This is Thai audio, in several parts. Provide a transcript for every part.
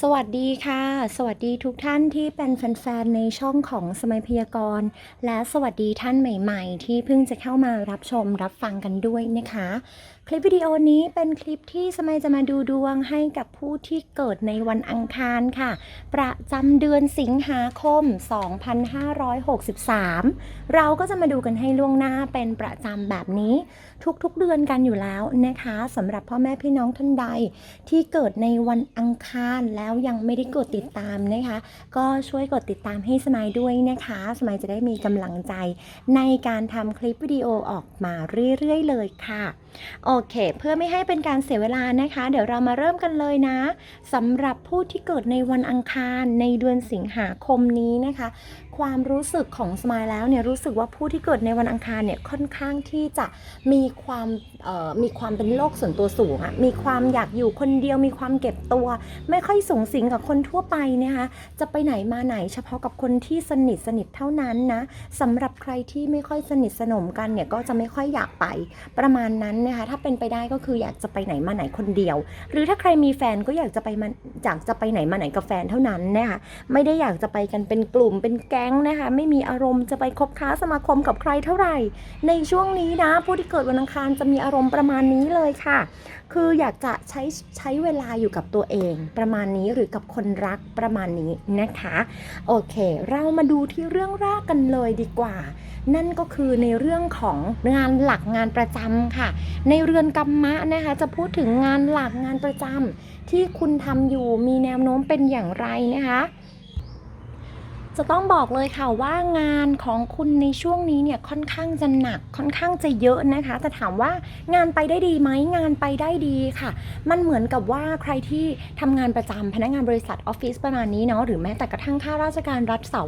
สวัสดีค่ะ สวัสดีทุกท่านที่เป็นแฟนๆในช่องของสมัยพยากรณ์ และสวัสดีท่านใหม่ๆ ที่เพิ่งจะเข้ามารับชมรับฟังกันด้วยนะคะ คลิปวิดีโอนี้เป็นคลิปที่สมัยจะมาดูดวงให้กับผู้ที่เกิดในวันอังคารค่ะ ประจำเดือนสิงหาคม 2563 เราก็จะมาดูกันให้ล่วงหน้าเป็นประจำแบบนี้ ทุกๆเดือนกันอยู่แล้วนะคะสำหรับพ่อแม่พี่น้องท่านใดที่เกิดในวันอังคารแล้วยังไม่ได้กดติดตามนะคะ ก็ช่วยกดติดตามให้สมายด้วยนะคะ สมายจะได้มีกำลังใจ ในการทำคลิปวิดีโอออกมาเรื่อยๆ เลยค่ะ โอเค เพื่อไม่ให้เป็นการเสียเวลานะคะ เดี๋ยวเรามาเริ่มกันเลยนะสำหรับผู้ที่เกิดในวันอังคารในเดือนสิงหาคมนี้นะคะ ความรู้สึกของสมายแล้วเนี่ยรู้สึกว่าผู้ที่เกิดในวันอังคารเนี่ยค่อนข้างที่จะมีความเอ่อมีความเป็นโลกส่วนตัวสูงอะมีความอยากอยู่คนเดียวมีความเก็บตัว ไม่ค่อยสูงสิงกับคนทั่วไปนะคะจะไปไหนมาไหนเฉพาะกับคนที่สนิทสนิทเท่านั้นนะสำหรับใครที่ไม่ค่อยสนิทสนมกันเนี่ยก็จะไม่ค่อยอยากไปประมาณนั้นนะคะถ้าเป็นไปได้ก็คืออยากจะไปไหนมาไหนคนเดียว หรือถ้าใครมีแฟนก็อยากจะไปมันอยากจะไปไหนมาไหนกับแฟนเท่านั้นนะคะไม่ได้อยากจะไปกันเป็นกลุ่มเป็นแก๊งนะคะไม่มีอารมณ์จะไปคบค้าสมาคมกับใครเท่าไหร่ ในช่วงนี้นะผู้ที่เกิดวันอังคารจะมีอารมณ์ประมาณนี้เลยค่ะ คืออยากจะใช้ใช้เวลาอยู่กับตัวเองประมาณนี้หรือกับคนรักประมาณนี้นะคะ โอเค เรามาดูที่เรื่องแรกกันเลยดีกว่า นั่นก็คือในเรื่องของงานหลักงานประจำค่ะ ในเรือนกรรมะนะคะ จะพูดถึงงานหลักงานประจำที่คุณทำอยู่มีแนวโน้มเป็นอย่างไรนะคะ จะต้องบอกเลยค่ะว่างานของคุณในช่วงนี้เนี่ยค่อนข้างจะหนักค่อนข้างจะเยอะนะคะ แต่ถามว่างานไปได้ดีไหมงานไปได้ดีค่ะ มันเหมือนกับว่าใครที่ทำงานประจำพนักงานบริษัทออฟฟิศประมาณนี้เนาะหรือแม้แต่กระทั่งข้าราชการรัฐเสา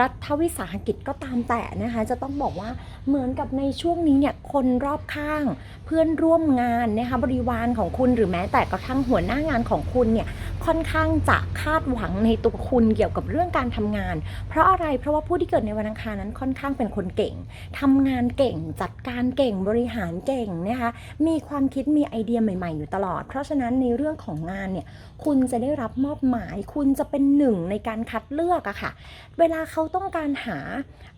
รัฐวิสาหกิจก็ตามแต่นะคะ จะต้องบอกว่าเหมือนกับในช่วงนี้เนี่ยคนรอบข้างเพื่อนร่วมงานนะคะบริวารของคุณหรือแม้แต่กระทั่งหัวหน้างานของคุณเนี่ยค่อนข้างจะคาดหวังในตัวคุณเกี่ยวกับเรื่องการทำงานเพราะอะไรเพราะว่าผู้ที่เกิดในวันอังคารนั้นค่อนข้างเป็นคนเก่งทำงานเก่ง จัดการเก่งบริหารเก่งนะคะมีความคิดมีไอเดียใหม่ ๆ อยู่ตลอด เพราะฉะนั้นในเรื่องของงานเนี่ยคุณจะได้รับมอบหมาย คุณจะเป็นหนึ่งในการคัดเลือกอะค่ะ เวลาเขาต้องการหา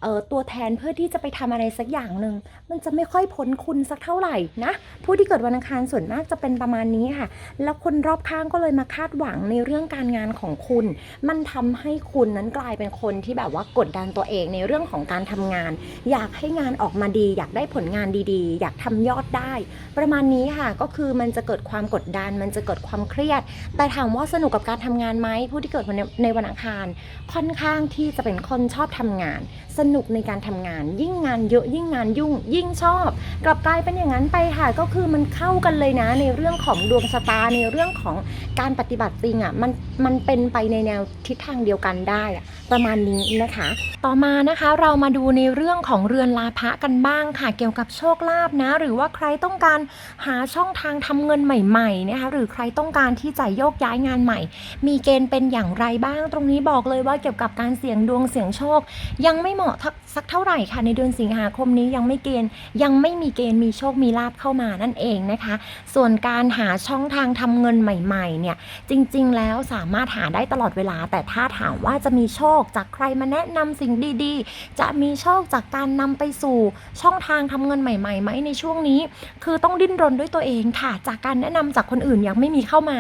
ออตัวแทนเพื่อที่จะไปทำอะไรสักอย่างหนึ่งมันจะไม่ค่อยพ้นคุณสักเท่าไหร่นะผู้ที่เกิดวันอังคารส่วนมากจะเป็นประมาณนี้ค่ะ แล้วคนรอบข้างก็เลยมาคาดหวังในเรื่องการงานของคุณ มันทำให้คุณนั้นกลายเป็นคนที่แบบว่ากดดันตัวเองในเรื่องของการทำงาน อยากให้งานออกมาดี อยากได้ผลงานดีๆ อยากทำยอดได้ ประมาณนี้ค่ะก็คือมันจะเกิดความกดดัน มันจะเกิดความเครียด แต่ถามว่าสนุกกับการทำงานไหมผู้ที่เกิดวันในในวันอังคาร ค่อนข้างที่จะเป็นคนชอบทำงาน สนุกในการทำงาน ยิ่งงานเยอะยิ่งงานยุ่ง ยิ่งชอบ กลับกลายเป็นอย่างนั้นไปค่ะก็คือมันเข้ากันเลยนะในเรื่องของดวงชะตาในเรื่องของการปฏิบัติจริงอะมันมันเป็นไปในแนวทิศทางเดียวกันได้อะประมาณนี้นะคะ ต่อมานะคะเรามาดูในเรื่องของเรือนลาภะกันบ้างค่ะ เกี่ยวกับโชคลาภนะ หรือว่าใครต้องการหาช่องทางทำเงินใหม่ๆนะคะหรือใครต้องการที่จะโยกย้ายงานใหม่ มีเกณฑ์เป็นอย่างไรบ้าง ตรงนี้บอกเลยว่าเกี่ยวกับการเสี่ยงดวงเสี่ยงโชค ยังไม่เหมาะสักเท่าไหร่ค่ะ ในเดือนสิงหาคมนี้ยังไม่เกณฑ์ยังไม่มีเกณฑ์มีโชคมีลาภเข้ามานั่นเองนะคะ ส่วนการหาช่องทางทำเงินใหม่ๆเนี่ยจริงๆ แล้วสามารถหาได้ตลอดเวลาแต่ถ้าถามว่าจะมีโชคจากใครมาแนะนำสิ่งดีๆ จะมีโชคจากการนำไปสู่ช่องทางทำเงินใหม่ๆไหมในช่วงนี้ คือต้องดิ้นรนด้วยตัวเองค่ะ จากการแนะนำจากคนอื่นยังไม่มีเข้ามา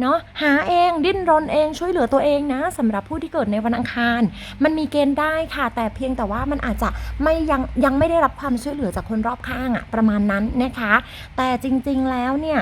เนาะหาเองดิ้นรนเองช่วยเหลือตัวเองนะสำหรับผู้ที่เกิดในวันอังคาร มันมีเกณฑ์ได้ค่ะ แต่เพียงแต่ว่ามันอาจจะไม่ยังยังไม่ได้รับความช่วยเหลือจากคนรอบข้างอะประมาณนั้นนะคะ แต่จริงๆแล้วเนี่ย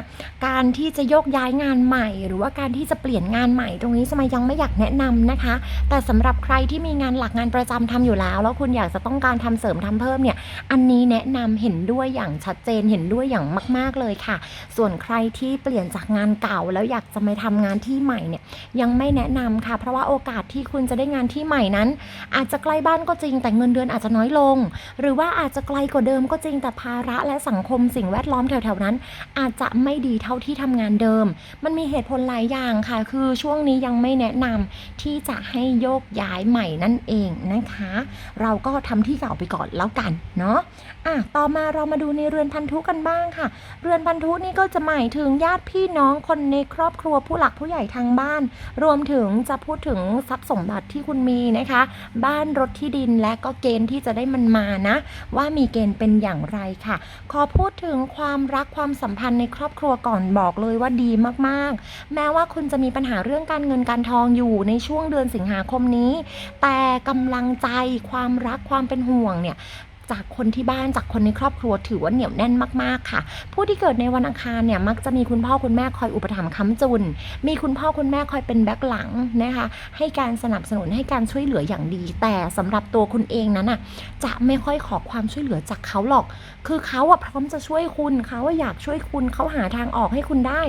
การที่จะโยกย้ายงานใหม่ หรือว่าการที่จะเปลี่ยนงานใหม่ ตรงนี้สมัยยังไม่อยากแนะนำนะคะ แต่สำหรับใครที่มีงานหลักงานประจำทำอยู่แล้ว แล้วคุณอยากจะต้องการทำเสริมทำเพิ่มเนี่ยอันนี้แนะนำเห็นด้วยอย่างชัดเจนเห็นด้วยอย่างมาก ๆเลยค่ะ ส่วนใครที่เปลี่ยนจากงานเก่า แล้วอยากจะมาทำงานที่ใหม่เนี่ยยังไม่แนะนำค่ะ เพราะว่าโอกาสที่คุณจะได้งานที่ใหม่นั้น อาจจะใกล้บ้านก็จริงแต่เงินเดือนอาจจะน้อยลง หรือว่าอาจจะไกลกว่าเดิมก็จริงแต่ภาระและสังคมสิ่งแวดล้อมแถวๆนั้น อาจจะไม่ดีเท่าที่ทำงานเดิม มันมีเหตุผลหลายอย่างค่ะ คือช่วงนี้ยังไม่แนะนำที่จะให้โยกย้ายายใหม่นั่นเองนะคะ เราก็ทำที่เก่าไปก่อนแล้วกันเนาะอะต่อมาเรามาดูในเรือนพันธุกันบ้างค่ะ เรือนพันธุนี่ก็จะหมายถึงญาติพี่น้องคนในครอบครัวผู้หลักผู้ใหญ่ทางบ้าน รวมถึงจะพูดถึงทรัพย์สมบัติที่คุณมีนะคะ บ้านรถที่ดินและก็เกณฑ์ที่จะได้มันมานะ ว่ามีเกณฑ์เป็นอย่างไรค่ะ ขอพูดถึงความรักความสัมพันธ์ในครอบครัวก่อนบอกเลยว่าดีมากๆ แม้ว่าคุณจะมีปัญหาเรื่องการเงินการทองอยู่ในช่วงเดือนสิงหาคมนี้แต่กำลังใจความรักความเป็นห่วงเนี่ย จากคนที่บ้านจากคนในครอบครัวถือว่าเหนียวแน่นมากๆค่ะ ผู้ที่เกิดในวันอังคารเนี่ยมักจะมีคุณพ่อคุณแม่คอยอุปถัมภ์ค้ำจุน มีคุณพ่อคุณแม่คอยเป็นแบ็คหลังนะคะให้การสนับสนุนให้การช่วยเหลืออย่างดี แต่สำหรับตัวคุณเองนั้นอะจะไม่ค่อยขอความช่วยเหลือจากเขาหรอก คือเขาอะพร้อมจะช่วยคุณเขาอะอยากช่วยคุณเขาหาทางออกให้คุณได้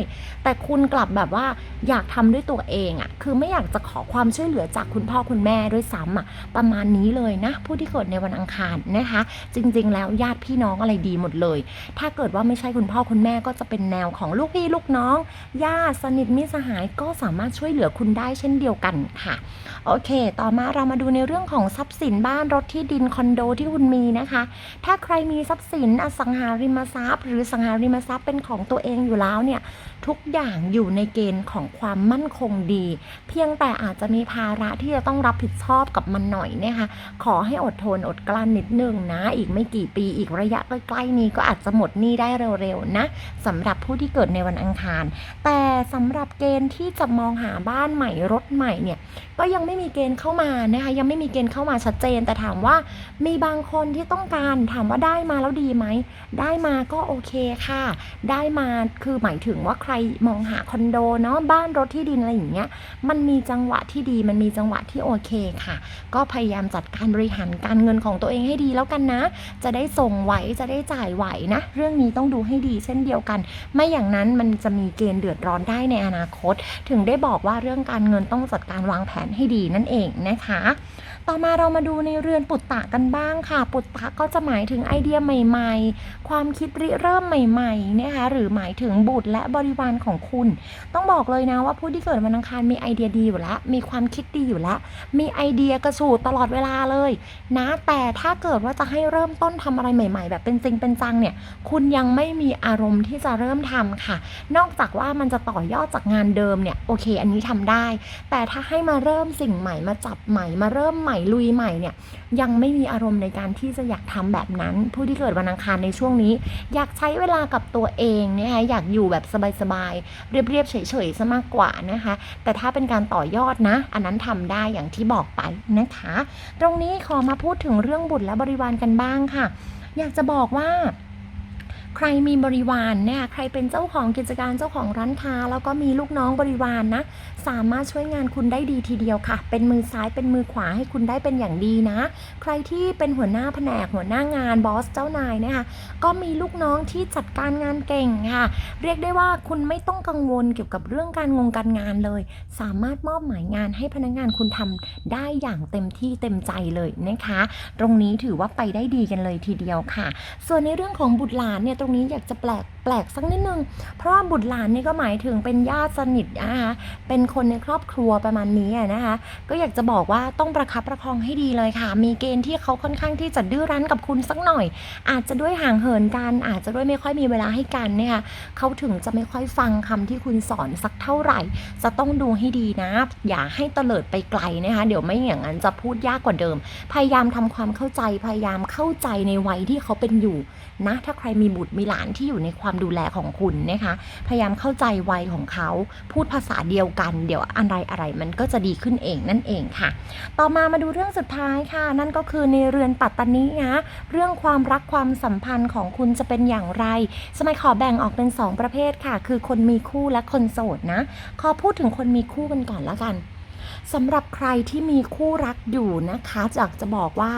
แต่คุณกลับแบบว่าอยากทำด้วยตัวเองอะคือไม่อยากจะขอความช่วยเหลือจากคุณพ่อคุณแม่ด้วยซ้ำอะประมาณนี้เลยนะ ผู้ที่เกิดในวันอังคารนะคะจริง ๆ แล้วญาติพี่น้องอะไรดีหมดเลย ถ้าเกิดว่าไม่ใช่คุณพ่อคุณแม่ก็จะเป็นแนวของลูกพี่ลูกน้องญาติสนิทมิตรสหายก็สามารถช่วยเหลือคุณได้เช่นเดียวกันค่ะโอเค ต่อมาเรามาดูในเรื่องของทรัพย์สินบ้านรถที่ดินคอนโดที่คุณมีนะคะ ถ้าใครมีทรัพย์สินอสังหาริมทรัพย์ หรือสังหาริมทรัพย์เป็นของตัวเองอยู่แล้วเนี่ยทุกอย่างอยู่ในเกณฑ์ของความมั่นคงดี เพียงแต่อาจจะมีภาระที่จะต้องรับผิดชอบกับมันหน่อยนะคะขอให้อดทนอดกลั้นนิดนึงนะอีกไม่กี่ปีอีกระยะใกล้ๆนี้ก็อาจจะหมดหนี้ได้เร็วๆนะสำหรับผู้ที่เกิดในวันอังคาร แต่สำหรับเกณฑ์ที่จะมองหาบ้านใหม่รถใหม่เนี่ยก็ยังไม่มีเกณฑ์เข้ามานะคะยังไม่มีเกณฑ์เข้ามาชัดเจน แต่ถามว่ามีบางคนที่ต้องการถามว่าได้มาแล้วดีไหม ได้มาก็โอเคค่ะ ได้มาคือหมายถึงว่าใครมองหาคอนโดเนาะบ้านรถที่ดินอะไรอย่างเงี้ยมันมีจังหวะที่ดีมันมีจังหวะที่โอเคค่ะ ก็พยายามจัดการบริหารการเงินของตัวเองให้ดีแล้วกันนะ จะได้ส่งไหวจะได้จ่ายไหวนะ เรื่องนี้ต้องดูให้ดีเช่นเดียวกัน ไม่อย่างนั้นมันจะมีเกณฑ์เดือดร้อนได้ในอนาคต ถึงได้บอกว่าเรื่องการเงินต้องจัดการวางแผนให้ดีนั่นเองนะคะ ต่อมาเรามาดูในเรือนปุตตะกันบ้างค่ะ ปุตตะก็จะหมายถึงไอเดียใหม่ ๆ ความคิดริเริ่มใหม่ๆนะคะหรือหมายถึงบุตรและบริวารของคุณ ต้องบอกเลยนะว่าผู้ที่เกิดวันอังคารมีไอเดียดีอยู่แล้วมีความคิดดีอยู่แล้วมีไอเดียกระสูดตลอดเวลาเลย นะ แต่ถ้าเกิดว่าจะให้เริ่มต้นทำอะไรใหม่ ๆ แบบเป็นจริงเป็นจังเนี่ยคุณยังไม่มีอารมณ์ที่จะเริ่มทำค่ะ นอกจากว่ามันจะต่อยอดจากงานเดิมเนี่ยโอเค อันนี้ทำได้ แต่ถ้าให้มาเริ่มสิ่งใหม่มาจับใหม่มาเริ่มใหม่ลุยใหม่เนี่ยยังไม่มีอารมณ์ในการที่จะอยากทำแบบนั้น ผู้ที่เกิดวันอังคารในช่วงนี้ อยากใช้เวลากับตัวเองนะคะอยากอยู่แบบสบายๆเรียบๆเฉยๆซะมากกว่านะคะ แต่ถ้าเป็นการต่อยอดนะ อันนั้นทำได้อย่างที่บอกไปนะคะ ตรงนี้ขอมาพูดถึงเรื่องบุตรและบริวารกันบ้างค่ะ อยากจะบอกว่า ใครมีบริวารเนี่ยใครเป็นเจ้าของกิจการเจ้าของร้านค้า แล้วก็มีลูกน้องบริวารนนะสามารถช่วยงานคุณได้ดีทีเดียวค่ะ เป็นมือซ้ายเป็นมือขวาให้คุณได้เป็นอย่างดีนะ ใครที่เป็นหัวหน้าแผนกหัวหน้างานบอสเจ้านายเนะคะก็มีลูกน้องที่จัดการงานเก่งค่ะ เรียกได้ว่าคุณไม่ต้องกังวลเกี่ยวกับเรื่องการงงการงานเลย สามารถมอบหมายงานให้พนักงานคุณทำได้อย่างเต็มที่เต็มใจเลยนะคะ ตรงนี้ถือว่าไปได้ดีกันเลยทีเดียวค่ะ ส่วนในเรื่องของบุตรหลานเนี่ยรงนี้อยากจะแปลก ปลกสักนิดนึง เพราะว่าบุตรหลานนี่ก็หมายถึงเป็นญาติสนิทนะคะเป็นคนในครอบครัวประมาณนี้นะคะ ก็อยากจะบอกว่าต้องประคับประคองให้ดีเลยค่ะ มีเกณฑ์ที่เขาค่อนข้างที่จะดื้อรั้นกับคุณสักหน่อย อาจจะด้วยห่างเหินกัน อาจจะด้วยไม่ค่อยมีเวลาให้กันเนี่ยค่ะเขาถึงจะไม่ค่อยฟังคำที่คุณสอนสักเท่าไหร่ จะต้องดูให้ดีนะ อย่าให้เตลิดไปไกลนะคะ เดี๋ยวไม่อย่างนั้นจะพูดยากกว่าเดิม พยายามทำความเข้าใจ พยายามเข้าใจในวัยที่เขาเป็นอยู่นะ ถ้าใครมีบุตรมีหลานที่อยู่ในความดูแลของคุณนะคะ พยายามเข้าใจวัยของเขาพูดภาษาเดียวกัน เดี๋ยวอะไรอะไรมันก็จะดีขึ้นเองนั่นเองค่ะ ต่อมามาดูเรื่องสุดท้ายค่ะ นั่นก็คือในเรือนปัตตานีนะเรื่องความรักความสัมพันธ์ของคุณจะเป็นอย่างไร สมัยขอแบ่งออกเป็น 2 ประเภทค่ะ คือคนมีคู่และคนโสดนะขอพูดถึงคนมีคู่กันก่อนละกัน สำหรับใครที่มีคู่รักอยู่นะคะอยากจะบอกว่า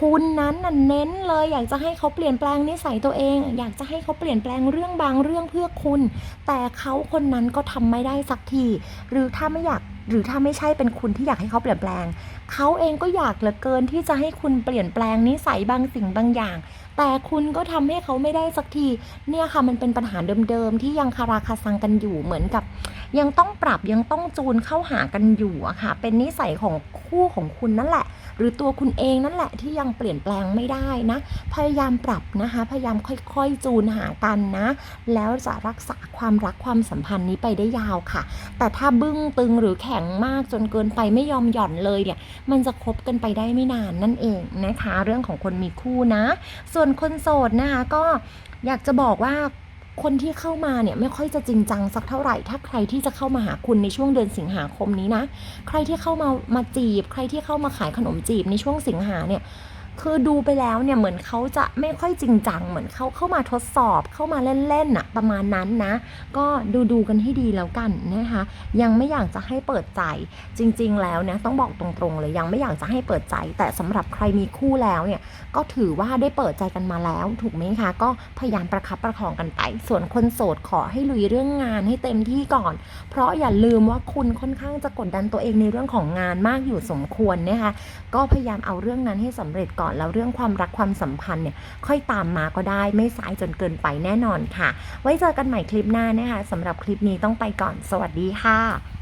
คุณนั้นน่ะเน้นเลย อยากจะให้เขาเปลี่ยนแปลงนิสัยตัวเอง อยากจะให้เขาเปลี่ยนแปลงเรื่องบางเรื่องเพื่อคุณ แต่เขาคนนั้นก็ทำไม่ได้สักที หรือถ้าไม่อยากหรือถ้าไม่ใช่เป็นคุณที่อยากให้เขาเปลี่ยนแปลงเขาเองก็อยากเหลือเกินที่จะให้คุณเปลี่ยนแปลงนิสัยบางสิ่งบางอย่าง แต่คุณก็ทำให้เขาไม่ได้สักที เนี่ยค่ะมันเป็นปัญหาเดิมๆที่ยังคาราคาซังกันอยู่เหมือนกับ ยังต้องปรับยังต้องจูนเข้าหากันอยู่อะค่ะ เป็นนิสัยของคู่ของคุณนั่นแหละ หรือตัวคุณเองนั่นแหละที่ยังเปลี่ยนแปลงไม่ได้นะ พยายามปรับนะคะ พยายามค่อยๆจูนหากันนะ แล้วจะรักษาความรักความสัมพันธ์นี้ไปได้ยาวค่ะ แต่ถ้าบึ้งตึงหรือแข็งมากจนเกินไปไม่ยอมหย่อนเลยเนี่ยมันจะคบกันไปได้ไม่นานนั่นเองนะคะ เรื่องของคนมีคู่นะ ส่วนคนโสดนะคะก็อยากจะบอกว่าคนที่เข้ามาเนี่ยไม่ค่อยจะจริงจังสักเท่าไหร่ ถ้าใครที่จะเข้ามาหาคุณในช่วงเดือนสิงหาคมนี้นะ ใครที่เข้ามามาจีบ ใครที่เข้ามาขายขนมจีบในช่วงสิงหาเนี่ย คือดูไปแล้วเนี่ยเหมือนเขาจะไม่ค่อยจริงจัง เหมือนเขาเข้ามาทดสอบเข้ามาเล่นๆน่ะประมาณนั้นนะ ก็ดูดูๆกันให้ดีแล้วกันนะคะ ยังไม่อยากจะให้เปิดใจจริง ๆ แล้วเนี่ยต้องบอกตรงๆเลยยังไม่อยากจะให้เปิดใจ แต่สำหรับใครมีคู่แล้วเนี่ยก็ถือว่าได้เปิดใจกันมาแล้ว ถูกไหมคะ ก็พยายามประคับประคองกันไป ส่วนคนโสดขอให้ลุยเรื่องงานให้เต็มที่ก่อน เพราะอย่าลืมว่าคุณค่อนข้างจะกดดันตัวเองในเรื่องของงานมากอยู่สมควรนะคะก็พยายามเอาเรื่องนั้นให้สำเร็จกก่อนแล้วเรื่องความรักความสัมพันธ์เนี่ยค่อยตามมาก็ได้ไม่สายจนเกินไปแน่นอนค่ะ ไว้เจอกันใหม่คลิปหน้านะคะสำหรับคลิปนี้ต้องไปก่อนสวัสดีค่ะ